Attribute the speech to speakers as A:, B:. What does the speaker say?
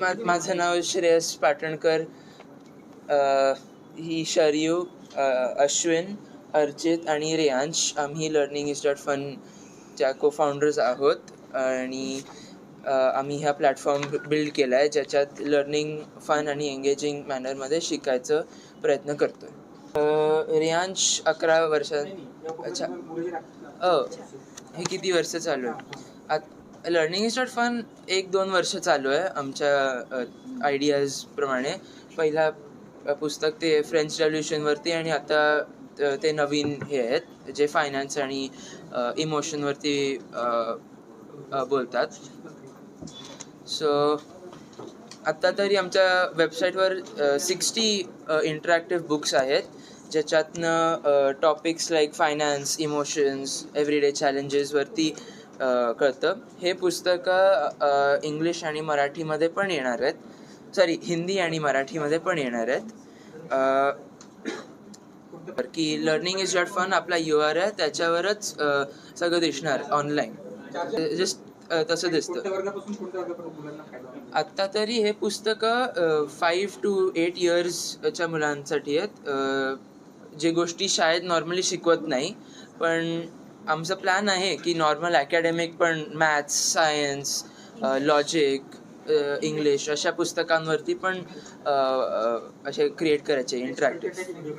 A: मा माझं नाव श्रेयस पाटणकर ही शरयू अश्विन अर्जित आणि रेयांश. आम्ही लर्निंग इज डॉट फनच्या को फाउंडर्स आहोत आणि आम्ही हा प्लॅटफॉर्म बिल्ड केला आहे ज्याच्यात लर्निंग फन आणि एंगेजिंग मॅनरमध्ये शिकायचं प्रयत्न करतो आहे रेयांश अकरा वर्षात अच्छा. हे किती वर्ष चालू आहे? आत लर्निंग इज नॉट फन. एक दोन वर्ष चालू आहे आमच्या आयडियाजप्रमाणे पहिला पुस्तक ते फ्रेंच रेव्होल्युशनवरती आणि आता ते नवीन हे आहेत जे फायनान्स आणि इमोशनवरती बोलतात. सो आत्ता तरी आमच्या वेबसाईटवर सिक्स्टी इंटरॅक्टिव्ह बुक्स आहेत. ज्याच्यातनं topics like finance emotions everyday चॅलेंजेसवरती कळतं. हे पुस्तकं इंग्लिश आणि मराठीमध्ये पण येणार आहेत. सॉरी हिंदी आणि मराठीमध्ये पण येणार आहेत. की लर्निंग इज डॉट फन आपला यू आर आहे त्याच्यावरच सगळं दिसणार ऑनलाईन जस्ट तसं दिसतं. आत्ता तरी हे पुस्तकं फाईव्ह टू एट इयर्सच्या मुलांसाठी आहेत. जे गोष्टी शाळेत नॉर्मली शिकवत नाही पण आमचा प्लॅन आहे की नॉर्मल अकॅडमिक पण मॅथ्स सायन्स लॉजिक इंग्लिश अशा पुस्तकांवरती पण uh, uh, असे क्रिएट करायचे इंटरॅक्टिव्ह